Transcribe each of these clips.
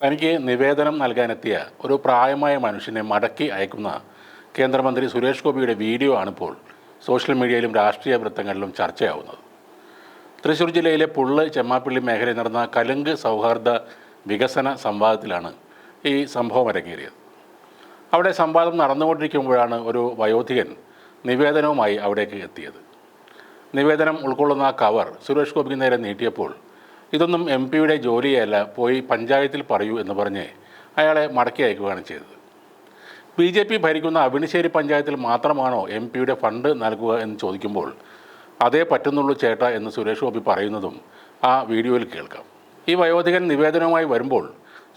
തനിക്ക് നിവേദനം നൽകാനെത്തിയ ഒരു പ്രായമായ മനുഷ്യനെ മടക്കി അയക്കുന്ന കേന്ദ്രമന്ത്രി സുരേഷ് ഗോപിയുടെ വീഡിയോ ആണിപ്പോൾ സോഷ്യൽ മീഡിയയിലും രാഷ്ട്രീയ വൃത്തങ്ങളിലും ചർച്ചയാവുന്നത്. തൃശ്ശൂർ ജില്ലയിലെ പുള്ള് ചെമ്മാപ്പള്ളി മേഖലയിൽ നടന്ന കലുങ്ക് സൗഹാർദ്ദ വികസന സംവാദത്തിലാണ് ഈ സംഭവം അരങ്ങേറിയത്. അവിടെ സംവാദം നടന്നുകൊണ്ടിരിക്കുമ്പോഴാണ് ഒരു വയോധികൻ നിവേദനവുമായി അവിടേക്ക് എത്തിയത്. നിവേദനം ഉൾക്കൊള്ളുന്ന കവർ സുരേഷ് ഗോപിക്ക് നേരെ നീട്ടിയപ്പോൾ ഇതൊന്നും എം പിയുടെ ജോലിയല്ല പോയി പഞ്ചായത്തിൽ പറയൂ എന്ന് പറഞ്ഞ് അയാളെ മടക്കി അയക്കുകയാണ് ചെയ്തത്. ബി ജെ പി ഭരിക്കുന്ന അവിണിശ്ശേരി പഞ്ചായത്തിൽ മാത്രമാണോ എം പിയുടെ ഫണ്ട് നൽകുക എന്ന് ചോദിക്കുമ്പോൾ അതേ പറ്റുന്നുള്ളൂ ചേട്ട എന്ന് സുരേഷ് ഗോപി പറയുന്നതും ആ വീഡിയോയിൽ കേൾക്കാം. ഈ വയോധികൻ നിവേദനവുമായി വരുമ്പോൾ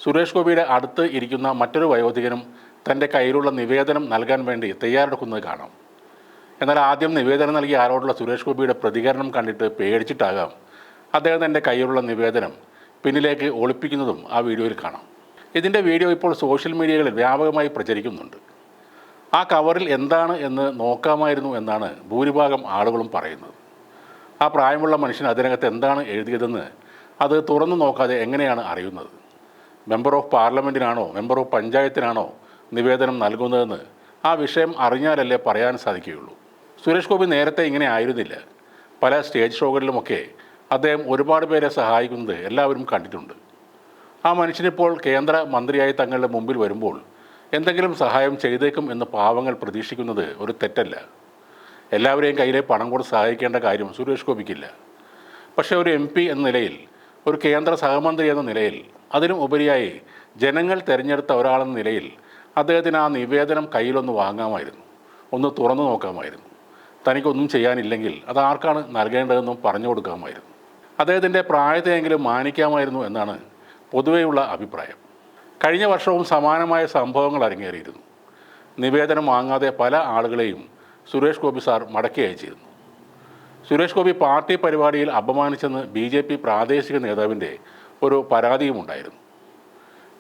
സുരേഷ് ഗോപിയുടെ അടുത്ത് ഇരിക്കുന്ന മറ്റൊരു വയോധികനും തന്റെ കയ്യിലുള്ള നിവേദനം നൽകാൻ വേണ്ടി തയ്യാറെടുക്കുന്നത് കാണാം. എന്നാൽ ആദ്യം നിവേദനം നൽകിയ ആരോടുള്ള സുരേഷ് ഗോപിയുടെ പ്രതികരണം കണ്ടിട്ട് പേടിച്ചിട്ടാകാം അദ്ദേഹം തന്റെ കയ്യിലുള്ള നിവേദനം പിന്നിലേക്ക് ഒളിപ്പിക്കുന്നതും ആ വീഡിയോയിൽ കാണാം. ഇതിന്റെ വീഡിയോ ഇപ്പോൾ സോഷ്യൽ മീഡിയകളിൽ വ്യാപകമായി പ്രചരിക്കുന്നുണ്ട്. ആ കവറിൽ എന്താണ് എന്ന് നോക്കാമായിരുന്നു എന്നാണ് ഭൂരിഭാഗം ആളുകളും പറയുന്നത്. ആ പ്രായമുള്ള മനുഷ്യൻ അതിനകത്ത് എന്താണ് എഴുതിയതെന്ന് അത് തുറന്നു നോക്കാതെ എങ്ങനെയാണ് അറിയുന്നത്? മെമ്പർ ഓഫ് പാർലമെന്റിനാണോ മെമ്പർ ഓഫ് പഞ്ചായത്തിനാണോ നിവേദനം നൽകുന്നതെന്ന് ആ വിഷയം അറിഞ്ഞാലല്ലേ പറയാൻ സാധിക്കുകയുള്ളൂ. സുരേഷ് ഗോപി നേരത്തെ ഇങ്ങനെ ആയിരുന്നില്ല. പല സ്റ്റേജ് ഷോകളിലുമൊക്കെ അദ്ദേഹം ഒരുപാട് പേരെ സഹായിക്കുന്നത് എല്ലാവരും കണ്ടിട്ടുണ്ട്. ആ മനുഷ്യനിപ്പോൾ കേന്ദ്ര മന്ത്രിയായി തങ്ങളുടെ മുമ്പിൽ വരുമ്പോൾ എന്തെങ്കിലും സഹായം ചെയ്തേക്കും എന്ന് പാവങ്ങൾ പ്രതീക്ഷിക്കുന്നത് ഒരു തെറ്റല്ല. എല്ലാവരെയും കയ്യിലെ പണം കൊണ്ട് സഹായിക്കേണ്ട കാര്യം സുരേഷ് ഗോപിക്കില്ല. പക്ഷേ ഒരു എം പി എന്ന നിലയിൽ ഒരു കേന്ദ്ര സഹമന്ത്രി എന്ന നിലയിൽ അതിനും ഉപരിയായി ജനങ്ങൾ തിരഞ്ഞെടുത്ത ഒരാളെന്ന നിലയിൽ അദ്ദേഹത്തിന് ആ നിവേദനം കയ്യിലൊന്ന് വാങ്ങാമായിരുന്നു. ഒന്ന് തുറന്നു നോക്കാമായിരുന്നു. തനിക്കൊന്നും ചെയ്യാനില്ലെങ്കിൽ അത് ആർക്കാണ് നൽകേണ്ടതെന്നും പറഞ്ഞു കൊടുക്കാമായിരുന്നു. അദ്ദേഹത്തിന്റെ പ്രായത്തെയെങ്കിലും മാനിക്കാമായിരുന്നു എന്നാണ് പൊതുവെയുള്ള അഭിപ്രായം. കഴിഞ്ഞ വർഷവും സമാനമായ സംഭവങ്ങൾ അരങ്ങേറിയിരുന്നു. നിവേദനം വാങ്ങാതെ പല ആളുകളെയും സുരേഷ് ഗോപി സാർ മടക്കി അയച്ചിരുന്നു. സുരേഷ് ഗോപി പാർട്ടി പരിപാടിയിൽ അപമാനിച്ചെന്ന് ബി ജെ പി പ്രാദേശിക നേതാവിന്റെ ഒരു പരാതിയുമുണ്ടായിരുന്നു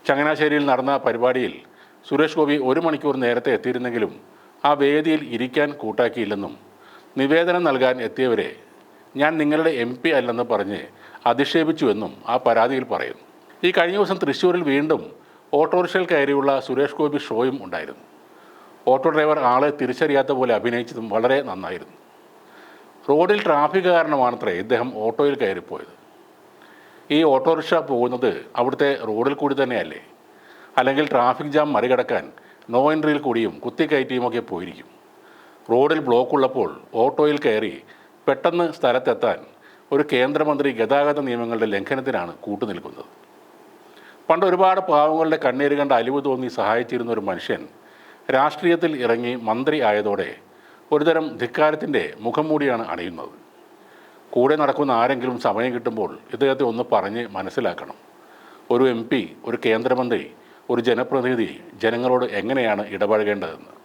ചങ്ങനാശ്ശേരിയിൽ നടന്ന പരിപാടിയിൽ സുരേഷ് ഗോപി ഒരു മണിക്കൂർ നേരത്തെ എത്തിയിരുന്നെങ്കിലും ആ വേദിയിൽ ഇരിക്കാൻ കൂട്ടാക്കിയില്ലെന്നും നിവേദനം നൽകാൻ എത്തിയവരെ ഞാൻ നിങ്ങളുടെ എം പി അല്ലെന്ന് പറഞ്ഞ് അധിക്ഷേപിച്ചുവെന്നും ആ പരാതിയിൽ പറയുന്നു. ഈ കഴിഞ്ഞ ദിവസം തൃശ്ശൂരിൽ വീണ്ടും ഓട്ടോറിക്ഷയിൽ കയറിയുള്ള സുരേഷ് ഗോപി ഷോയും ഉണ്ടായിരുന്നു. ഓട്ടോ ഡ്രൈവർ ആളെ തിരിച്ചറിയാത്ത പോലെ അഭിനയിച്ചതും വളരെ നന്നായിരുന്നു. റോഡിൽ ട്രാഫിക് കാരണമാണത്രേ ഇദ്ദേഹം ഓട്ടോയിൽ കയറിപ്പോയത്. ഈ ഓട്ടോറിക്ഷ പോകുന്നത് അവിടുത്തെ റോഡിൽ കൂടി തന്നെയല്ലേ? അല്ലെങ്കിൽ ട്രാഫിക് ജാം മറികടക്കാൻ നോ എൻട്രിയിൽ കൂടിയും കുത്തിക്കയറ്റിയുമൊക്കെ പോയിരിക്കും. റോഡിൽ ബ്ലോക്ക് ഉള്ളപ്പോൾ ഓട്ടോയിൽ കയറി പെട്ടെന്ന് സ്ഥലത്തെത്താൻ ഒരു കേന്ദ്രമന്ത്രി ഗതാഗത നിയമങ്ങളുടെ ലംഘനത്തിനാണ് കൂട്ടുനിൽക്കുന്നത്. പണ്ട് ഒരുപാട് പാവങ്ങളുടെ കണ്ണീര് കണ്ട് അലിവ് തോന്നി സഹായിച്ചിരുന്ന ഒരു മനുഷ്യൻ രാഷ്ട്രീയത്തിൽ ഇറങ്ങി മന്ത്രി ആയതോടെ ഒരുതരം ധിക്കാരത്തിന്റെ മുഖം മൂടിയാണ് അണിയുന്നത്. കൂടെ നടക്കുന്ന ആരെങ്കിലും സമയം കിട്ടുമ്പോൾ ഇദ്ദേഹത്തെ ഒന്ന് പറഞ്ഞ് മനസ്സിലാക്കണം. ഒരു എം ഒരു കേന്ദ്രമന്ത്രി ഒരു ജനപ്രതിനിധി ജനങ്ങളോട് എങ്ങനെയാണ് ഇടപഴകേണ്ടതെന്ന്.